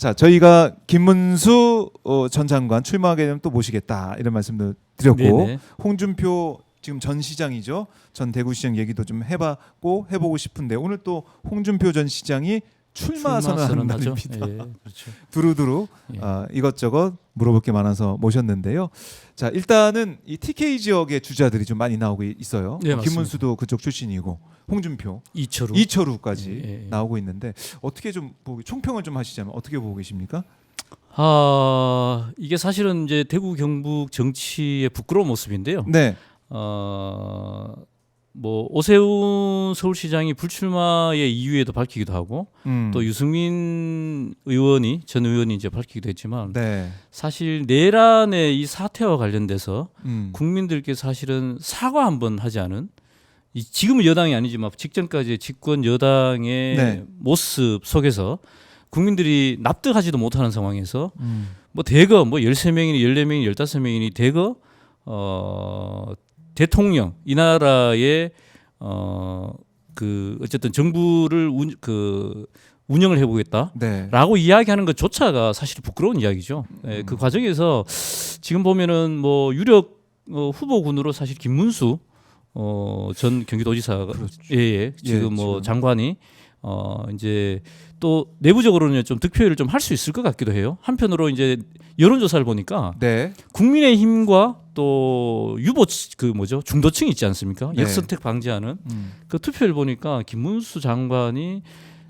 자, 저희가 김문수 어, 전 장관 출마하게 되면 또 모시겠다 이런 말씀도 드렸고 네네. 홍준표 지금 전 시장이죠. 전 대구시장 얘기도 좀 해봤고 해보고 싶은데 오늘 또 홍준표 전 시장이 출마 선언하는 선언하죠. 날입니다. 예, 그렇죠. 두루두루 예. 아, 이것저것 물어볼 게 많아서 모셨는데요. 자 일단은 이 TK 지역의 주자들이 좀 많이 나오고 이- 있어요. 네, 뭐 맞습니다. 김문수도 그쪽 출신이고 홍준표, 이철우. 이철우까지 예, 예. 나오고 있는데 어떻게 좀 보기, 총평을 좀 하시자면 어떻게 보고 계십니까? 아 이게 사실은 이제 대구 경북 정치의 부끄러운 모습인데요. 네, 어 뭐 오세훈 서울시장이 불출마의 이유에도 밝히기도 하고 음, 또 유승민 의원이 전 의원이 이제 밝히기도 했지만 네, 사실 내란의 이 사태와 관련돼서 음, 국민들께 사실은 사과 한번 하지 않은 이 지금은 여당이 아니지만 직전까지 집권 여당의 네. 모습 속에서 국민들이 납득하지도 못하는 상황에서 음, 뭐 대거 뭐 13명이니 14명이니 15명이니 대거 어 대통령 이 나라의 어그 어쨌든 정부를 운, 그 운영을 해 보겠다. 네, 라고 이야기하는 것조차가 사실 부끄러운 이야기죠. 예, 그 과정에서 지금 보면은 뭐 유력 어, 후보군으로 사실 김문수 어, 전 경기도지사가 그렇죠. 예, 예, 지금 예, 뭐 지금. 장관이 어 이제 또 내부적으로는 좀 득표율을 좀 할 수 있을 것 같기도 해요. 한편으로 이제 여론조사를 보니까 네, 국민의힘과 또 유보 그 뭐죠 중도층 있지 않습니까? 네. 역선택 방지하는 음, 그 투표를 보니까 김문수 장관이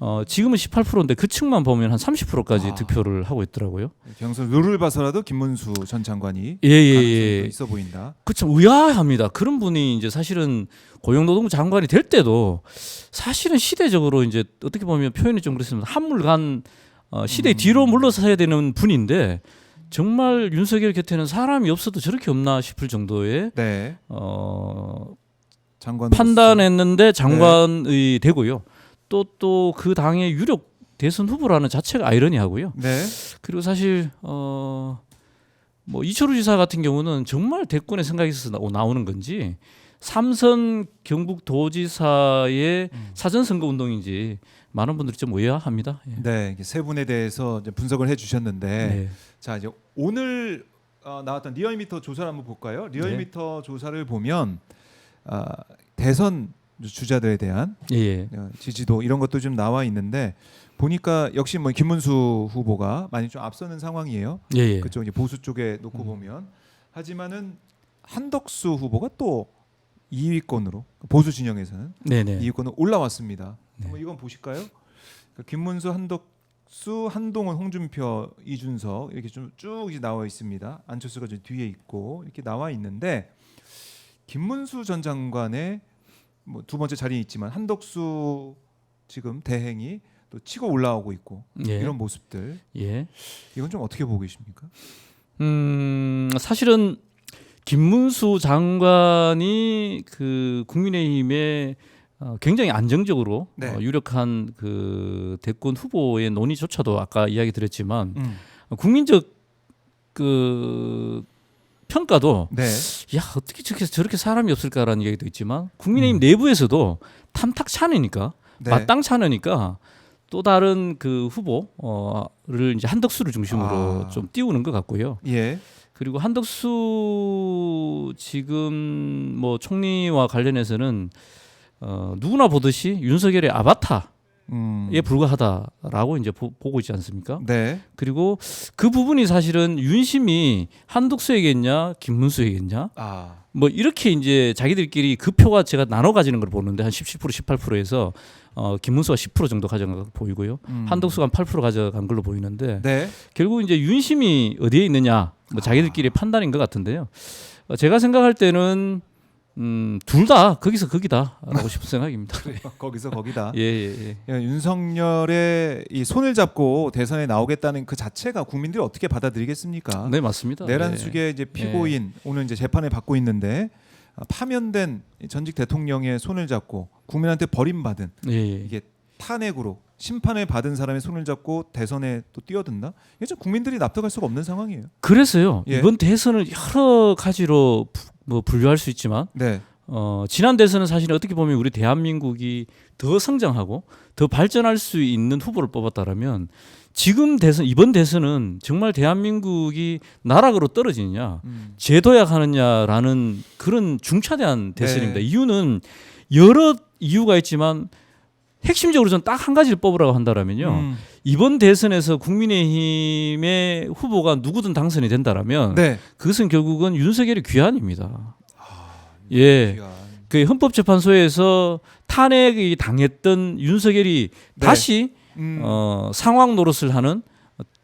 어 지금은 18%인데 그 층만 보면 한 30%까지 아. 득표를 하고 있더라고요. 경선 룰을 봐서라도 김문수 전 장관이 예 예예. 가능성이 더 있어 보인다. 그참 의아합니다. 그런 분이 이제 사실은 고용노동부 장관이 될 때도 사실은 시대적으로 이제 어떻게 보면 표현이 좀 그렇습니다. 한물간 어, 시대 음. 뒤로 물러서야 되는 분인데 정말 윤석열 곁에는 사람이 없어도 저렇게 없나 싶을 정도의 네, 어, 장관 판단했는데 장관이 되고요. 또 또 그 당의 유력 대선 후보라는 자체가 아이러니하고요. 네, 그리고 사실 어 뭐 이철우 지사 같은 경우는 정말 대권에 생각이 있어서 나- 나오는 건지 삼선 경북 도지사의 음. 사전 선거 운동인지 많은 분들이 좀 의아합니다. 예. 네, 세 분에 대해서 이제 분석을 해주셨는데. 네. 자 이제 오늘 어, 나왔던 리얼미터 조사를 한번 볼까요? 리얼미터 조사를 보면 아, 대선 주자들에 대한 예, 예. 어, 지지도 이런 것도 좀 나와 있는데 보니까 역시 뭐 김문수 후보가 많이 좀 앞서는 상황이에요. 예, 예. 그쪽 이제 보수 쪽에 놓고 음. 보면 하지만은 한덕수 후보가 또 2위권으로 보수 진영에서는 네, 네. 2위권으로 올라왔습니다. 네. 한번 이건 보실까요? 그러니까 김문수, 한덕수, 한동훈, 홍준표, 이준석 이렇게 좀 쭉 나와 있습니다. 안철수가 좀 뒤에 있고 이렇게 나와 있는데 김문수 전 장관의 뭐 두 번째 자리에 있지만 한덕수 지금 대행이 또 치고 올라오고 있고 예. 이런 모습들 예. 이건 좀 어떻게 보고 계십니까? 음, 사실은 김문수 장관이 그 국민의힘에 어, 굉장히 안정적으로 네. 어, 유력한 그 대권 후보의 논의조차도 아까 이야기 드렸지만 음. 어, 국민적 그 평가도 네. 야 어떻게 저렇게 저렇게 사람이 없을까라는 얘기도 있지만 국민의힘 음. 내부에서도 탐탁치 않으니까 네. 마땅치 않으니까 또 다른 그 후보를 이제 한덕수를 중심으로 아. 좀 띄우는 것 같고요. 예. 그리고 한덕수 지금 뭐 총리와 관련해서는 어, 누구나 보듯이 윤석열의 아바타 에 음. 불과하다라고 이제 보, 고 있지 않습니까? 네. 그리고 그 부분이 사실은 윤심이 한덕수에게냐 김문수에게냐 아. 뭐 이렇게 이제 자기들끼리 그 표가 제가 나눠 가지는 걸 보는데 한 10, 10% 18%에서 어, 김문수가 10% 정도 가져간 거 보이고요. 음. 한덕수가 한 8% 가져간 걸로 보이는데 네. 결국 이제 윤심이 어디에 있느냐 뭐 자기들끼리 아. 판단인 것 같은데요. 어, 제가 생각할 때는 음, 둘 다 거기서 거기다라고 싶은 생각입니다. 거기서 거기다. 예, 예, 예. 야, 윤석열의 이 손을 잡고 대선에 나오겠다는 그 자체가 국민들이 어떻게 받아들이겠습니까? 네, 맞습니다. 내란 네. 이제 피고인 오늘 이제 재판을 받고 있는데 아, 파면된 이 전직 대통령의 손을 잡고 국민한테 버림받은 예, 예. 이게 탄핵으로 심판을 받은 사람의 손을 잡고 대선에 또 뛰어든다. 이게 좀 국민들이 납득할 수가 없는 상황이에요. 그래서요. 예. 이번 대선을 여러 가지로 부- 뭐 분류할 수 있지만 네. 어, 지난 대선은 사실 어떻게 보면 우리 대한민국이 더 성장하고 더 발전할 수 있는 후보를 뽑았다라면 지금 대선 이번 대선은 정말 대한민국이 나락으로 떨어지느냐 음. 재도약하느냐라는 그런 중차대한 대선입니다. 네. 이유는 여러 이유가 있지만 핵심적으로 저는 딱 한 가지를 뽑으라고 한다라면요. 음. 이번 대선에서 국민의힘의 후보가 누구든 당선이 된다라면 네. 그것은 결국은 윤석열의 귀환입니다. 예. 귀한. 그 헌법재판소에서 탄핵이 당했던 윤석열이 네. 다시 음. 어, 상황 노릇을 하는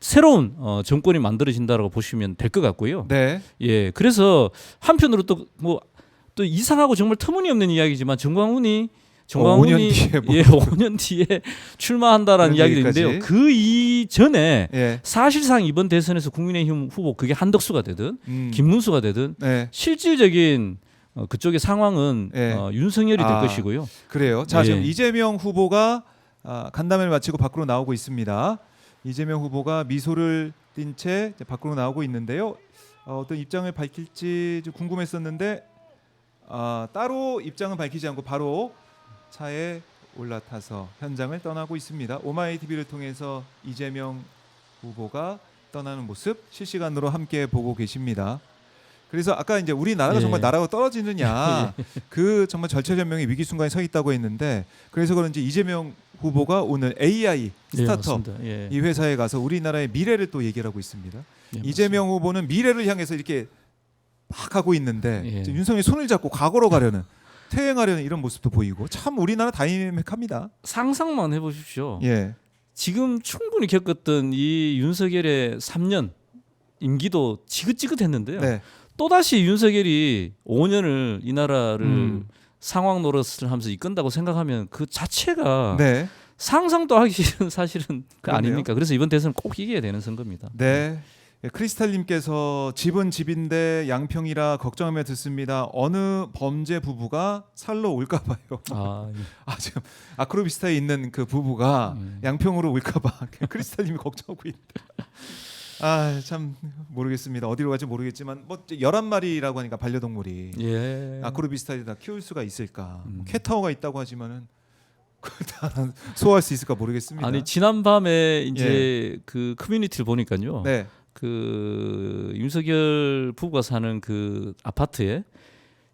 새로운 어, 정권이 만들어진다라고 보시면 될 것 같고요. 네. 예, 그래서 한편으로 또 뭐또 이상하고 정말 터무니없는 이야기지만 정광훈이 정광훈이 어, 5년 뒤에 뭐 예, 5년 뒤에 출마한다라는 이야기도. 있는데요. 그 이전에 예. 사실상 이번 대선에서 국민의힘 후보 그게 한덕수가 되든 음. 김문수가 되든 네. 실질적인 어, 그쪽의 상황은 예. 어, 윤석열이 될 아. 것이고요. 그래요. 자, 예. 지금 이재명 후보가 아, 간담회를 마치고 밖으로 나오고 있습니다. 이재명 후보가 미소를 띤 채 밖으로 나오고 있는데요. 어, 어떤 입장을 밝힐지 좀 궁금했었는데 아, 따로 입장은 밝히지 않고 바로 차에 올라타서 현장을 떠나고 있습니다. 오마이 TV를 통해서 이재명 후보가 떠나는 모습 실시간으로 함께 보고 계십니다. 그래서 아까 이제 우리나라가 예. 정말 나라가 떨어지느냐 그 정말 절체절명의 위기 순간에 서 있다고 했는데 그래서 그런지 이재명 후보가 오늘 AI 스타트업 예. 예. 이 회사에 가서 우리나라의 미래를 또 얘기를 하고 있습니다. 예, 이재명 후보는 미래를 향해서 이렇게 막 하고 있는데 예. 윤석열이 손을 잡고 과거로 가려는 퇴행하려는 이런 모습도 보이고 참 우리나라 다이내믹합니다. 상상만 해보십시오. 예, 지금 충분히 겪었던 이 윤석열의 3년 임기도 지긋지긋했는데요. 네, 또 다시 윤석열이 5년을 이 나라를 음. 상황 노릇을 하면서 이끈다고 생각하면 그 자체가 네, 상상도 하기 싫은 사실은 그. 아닙니까? 그래서 이번 대선 꼭 이겨야 되는 선거입니다. 네. 예, 크리스탈님께서 집은 집인데 양평이라 걱정하며 듣습니다. 어느 범죄 부부가 살러 올까봐요. 아, 아 지금 아크로비스타에 있는 그 부부가 음. 양평으로 올까봐 크리스탈님이 걱정하고 있대. 아참 모르겠습니다. 어디로 갈지 모르겠지만 뭐 열한 마리라고 하니까 반려동물이 예. 아크로비스타에다 키울 수가 있을까? 음. 뭐 캣타워가 있다고 하지만은 소화할 수 있을까 모르겠습니다. 아니 지난 밤에 이제 그 커뮤니티를 보니까요. 네, 그 윤석열 부부가 사는 그 아파트에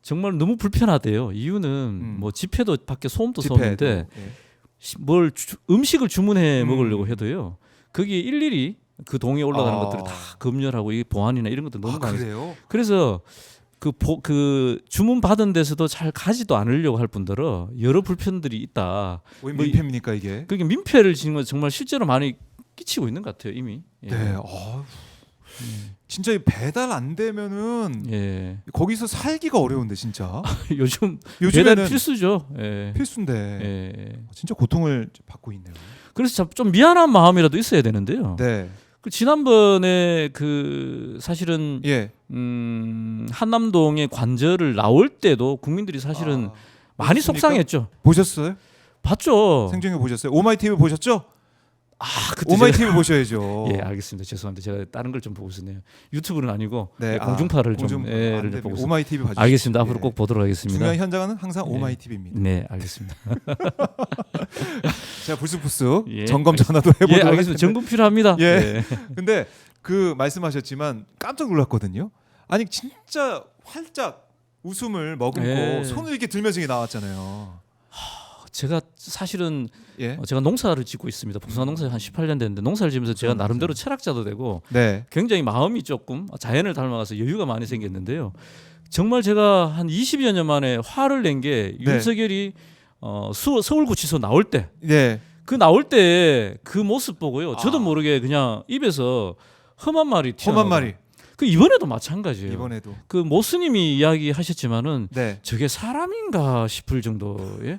정말 너무 불편하대요. 이유는 뭐 집회도 밖에 소음도. 쏘는데 예. 시- 뭘 주- 음식을 주문해 음. 먹으려고 해도요. 거기에 일일이 그 동에 올라가는 아. 것들을 다 검열하고 이 보안이나 이런 것들 너무 아, 그래요? 그래서 그, 보, 그 주문 받은 데서도 잘 가지도 않으려고 할 뿐더러 여러 불편들이 있다. 왜뭐 이- 민폐입니까 이게? 그게 민폐를 지금 정말 실제로 많이 끼치고 있는 것 같아요 이미. 예. 네. 어, 진짜 이 배달 안 되면은 예. 거기서 살기가 어려운데 진짜. 요즘 요즘에는 배달 필수죠. 예. 필수인데 예. 진짜 고통을 받고 있네요. 그래서 참- 좀 미안한 마음이라도 있어야 되는데요. 네. 그 지난번에 그 사실은 예. 음, 한남동의 관절을 나올 때도 국민들이 사실은 아, 많이 보셨습니까? 속상했죠. 보셨어요? 봤죠. 생중에 보셨어요? 오마이 TV 보셨죠? 아, 오마이 TV 보셔야죠. 예, 알겠습니다. 죄송합니다. 제가 다른 걸 좀 보고 있었네요. 유튜브는 아니고 네, 예, 아, 공중파를 좀 공중- 안좀 됩니다. 보고 있습니다. 오마이 TV 봐주세요. 알겠습니다. 앞으로 예. 꼭 보도록 하겠습니다. 중요한 현장은 항상 예. 오마이 TV입니다. 네, 알겠습니다. 제가 불쑥불쑥 예, 점검 전화도 해보도록 예, 알겠습니다. 정분 필요합니다. 예. 근데 그 말씀하셨지만 깜짝 놀랐거든요. 아니 진짜 활짝 웃음을 머금고 예. 손을 이렇게 들면서 나왔잖아요. 제가 사실은 예. 어, 제가 농사를 짓고 있습니다. 복숭아 농사 한 18년 됐는데 농사를 지면서 제가 나름대로. 철학자도 되고 네. 굉장히 마음이 조금 자연을 닮아가서 여유가 많이 생겼는데요. 정말 제가 한 20여 년 만에 화를 낸게 네. 윤석열이 어, 수, 서울구치소 나올 때 네. 그 나올 때 그 모습 보고요. 저도 아. 모르게 그냥 입에서 험한 말이 튀어나와. 험한 말이 그 이번에도 마찬가지예요. 이번에도. 그 모스님이 이야기하셨지만은 네. 저게 사람인가 싶을 정도의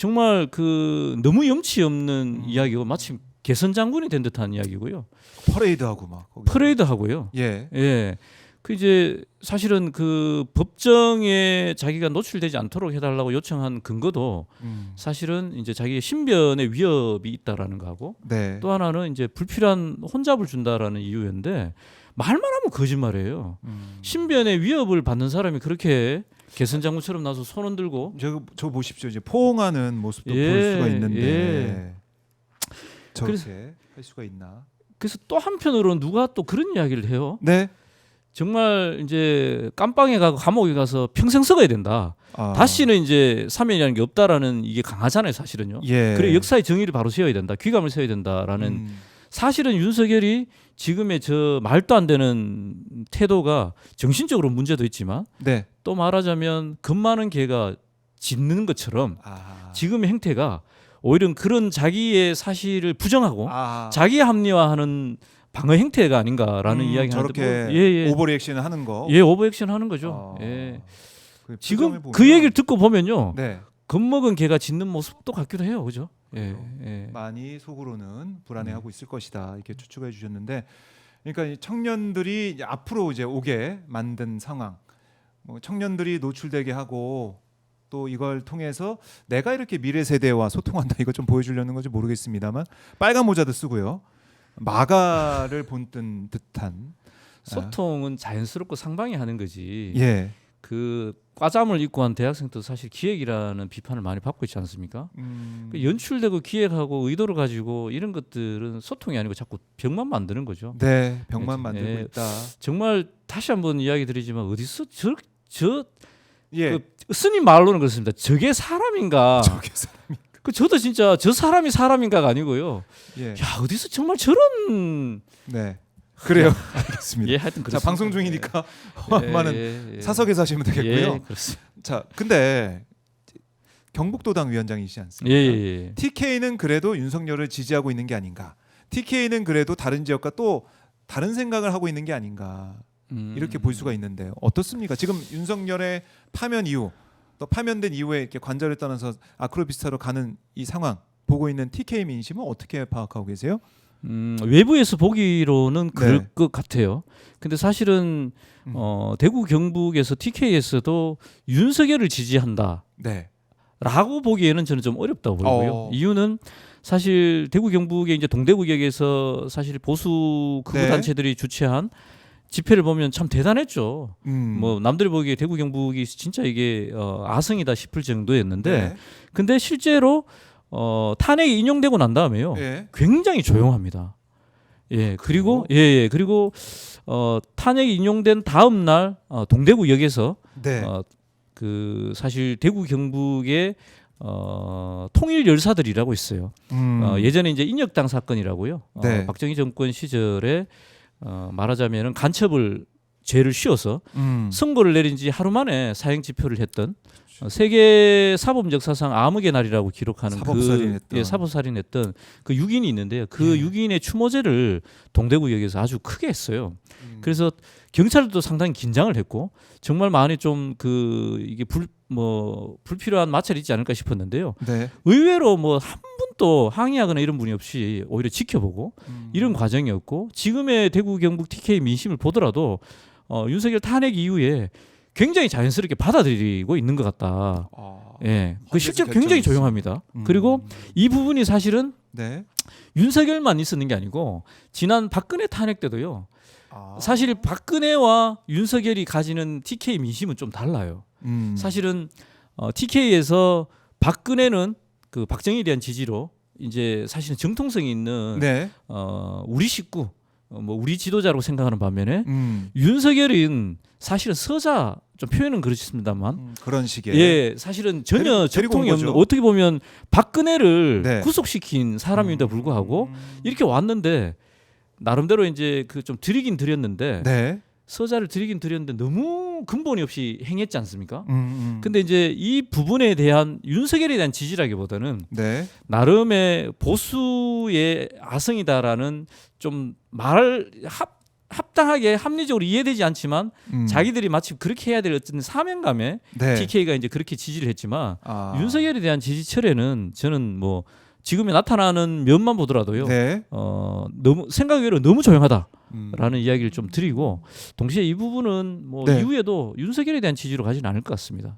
정말 그 너무 염치 없는 음. 이야기고 마치 개선 장군이 된 듯한 이야기고요. 퍼레이드하고 막. 거기. 퍼레이드 하고요. 예. 예. 그 이제 사실은 그 법정에 자기가 노출되지 않도록 해달라고 요청한 근거도 음. 사실은 이제 자기의 신변에 위협이 있다라는 거하고 네. 또 하나는 이제 불필요한 혼잡을 준다라는 이유였는데 말만 하면 거짓말이에요. 음. 신변에 위협을 받는 사람이 그렇게 개선 장군처럼 나서 손 흔들고 저, 저 보십시오. 이제 포옹하는 모습도 예, 볼 수가 있는데 예. 저렇게 할 수가 있나? 그래서 또 한편으로는 누가 또 그런 이야기를 해요. 네. 정말 이제 깜빵에 가고 감옥에 가서 평생 썩어야 된다. 아, 다시는 이제 사면이라는 게 없다라는 이게 강하잖아요, 사실은요. 예. 그래 역사의 정의를 바로 세워야 된다. 귀감을 세워야 된다라는 음, 사실은 윤석열이 지금의 저 말도 안 되는 태도가 정신적으로 문제도 있지만 네. 또 말하자면 겁 많은 개가 짖는 것처럼 아. 지금의 행태가 오히려 그런 자기의 사실을 부정하고 아. 자기 합리화하는 방어 행태가 아닌가라는 음, 이야기 저렇게 뭐, 예, 예. 오버리액션을 하는 거. 예, 오버액션 하는 거죠. 어. 예. 그 지금 보면- 그 얘기를 듣고 보면요. 네. 겁먹은 개가 짖는 모습도 같기도 해요. 그죠? 예. 예. 많이 속으로는 불안해하고 있을 것이다 이렇게 추측해 주셨는데 그러니까 이 청년들이 이제 앞으로 이제 오게 만든 상황 뭐 청년들이 노출되게 하고 또 이걸 통해서 내가 이렇게 미래 세대와 소통한다 이거 좀 보여주려는 건지 모르겠습니다만 빨간 모자도 쓰고요 마가를 본뜬 듯한 소통은 자연스럽고 상방이 하는 거지. 예 그 과잠을 입고 한 대학생도 사실 기획이라는 비판을 많이 받고 있지 않습니까? 음, 그 연출되고 기획하고 의도를 가지고 이런 것들은 소통이 아니고 자꾸 병만 만드는 거죠. 네 병만 예, 만들고 예. 있다 정말 다시 한번 이야기 드리지만 어디서 저 저 예 그 스님 말로는 그렇습니다. 저게 사람인가? 저게 사람이 그 저도 진짜 저 사람이 사람인가가 아니고요. 예 야 어디서 정말 저런 네 그래요 알겠습니다 예 하여튼 자 그렇습니다. 방송 중이니까 예, 많은 예, 예. 사석에서 하시면 되겠고요. 예, 그렇습니다. 자, 근데 경북도당 위원장이시지 예, 않습니까? 예, 예. TK는 그래도 윤석열을 지지하고 있는 게 아닌가? TK는 그래도 다른 지역과 또 다른 생각을 하고 있는 게 아닌가? 음. 이렇게 볼 수가 있는데 어떻습니까? 지금 윤석열의 파면 이후 또 파면된 이후에 이렇게 관절을 떠나서 아크로비스타로 가는 이 상황 보고 있는 TK 민심은 어떻게 파악하고 계세요? 음, 외부에서 보기로는 그럴 네. 것 같아요. 근데 사실은 음. 어, 대구 경북에서 TK에서도 윤석열을 지지한다라고 네. 보기에는 저는 좀 어렵다고 보고요. 어. 이유는 사실 대구 경북의 이제 동대구 지역에서 사실 보수 극우 네. 단체들이 주최한 집회를 보면 참 대단했죠. 음. 뭐 남들이 보기에 대구 경북이 진짜 이게 어, 아성이다 싶을 정도였는데 네. 근데 실제로 어, 탄핵이 인용되고 난 다음에요. 네. 굉장히 조용합니다. 예, 그리고 예, 예, 그리고 어, 탄핵이 인용된 다음 날 어, 동대구역에서 네. 어, 그 사실 대구 경북의 어, 통일 열사들이라고 있어요. 음. 어, 예전에 이제 인혁당 사건이라고요. 어, 네. 박정희 정권 시절에 어, 말하자면은 간첩을 죄를 씌워서 음. 선고를 내린 지 하루 만에 사형 집효를 했던 어, 세계 사법 역사상 암흑의 날이라고 기록하는 사법살인했던. 그 예, 사법살인했던 그 6인이 있는데요. 그 예. 6인의 추모제를 동대구역에서 아주 크게 했어요. 음. 그래서 경찰도 상당히 긴장을 했고 정말 많이 좀 그 이게 불 뭐 불필요한 마찰이 있지 않을까 싶었는데요. 네. 의외로 뭐 한 분도 항의하거나 이런 분이 없이 오히려 지켜보고 음. 이런 과정이었고 지금의 대구 경북 TK 민심을 보더라도 어, 윤석열 탄핵 이후에 굉장히 자연스럽게 받아들이고 있는 것 같다. 아. 예, 그 실제로 굉장히 있어요. 조용합니다. 음. 그리고 이 부분이 사실은 네. 윤석열만 있었는 게 아니고 지난 박근혜 탄핵 때도요. 아. 사실 박근혜와 윤석열이 가지는 TK 민심은 좀 달라요. 음. 사실은 어, TK에서 박근혜는 그 박정희에 대한 지지로 이제 사실은 정통성이 있는 네. 어, 우리 식구, 어, 뭐 우리 지도자라고 생각하는 반면에 음. 윤석열은 사실은 서자 좀 표현은 그렇습니다만 음, 그런 식의 예 사실은 전혀 정통이 없는. 어떻게 보면 박근혜를 네. 구속시킨 사람임에도 불구하고 음. 이렇게 왔는데 나름대로 이제 그좀 드리긴 드렸는데 네. 서자를 드리긴 드렸는데 너무 근본이 없이 행했지 않습니까? 음, 음. 근데 이제 이 부분에 대한 윤석열에 대한 지지라기보다는 네. 나름의 보수의 아성이다라는 좀말 합, 합당하게 합리적으로 이해되지 않지만 음. 자기들이 마치 그렇게 해야 될 어떤 사명감에 네. TK가 이제 그렇게 지지를 했지만 아. 윤석열에 대한 지지 철회는 저는 뭐 지금에 나타나는 면만 보더라도요. 네. 어 너무 생각 외로 너무 조용하다라는 음. 이야기를 좀 드리고 동시에 이 부분은 뭐 네. 이후에도 윤석열에 대한 지지로 가지는 않을 것 같습니다.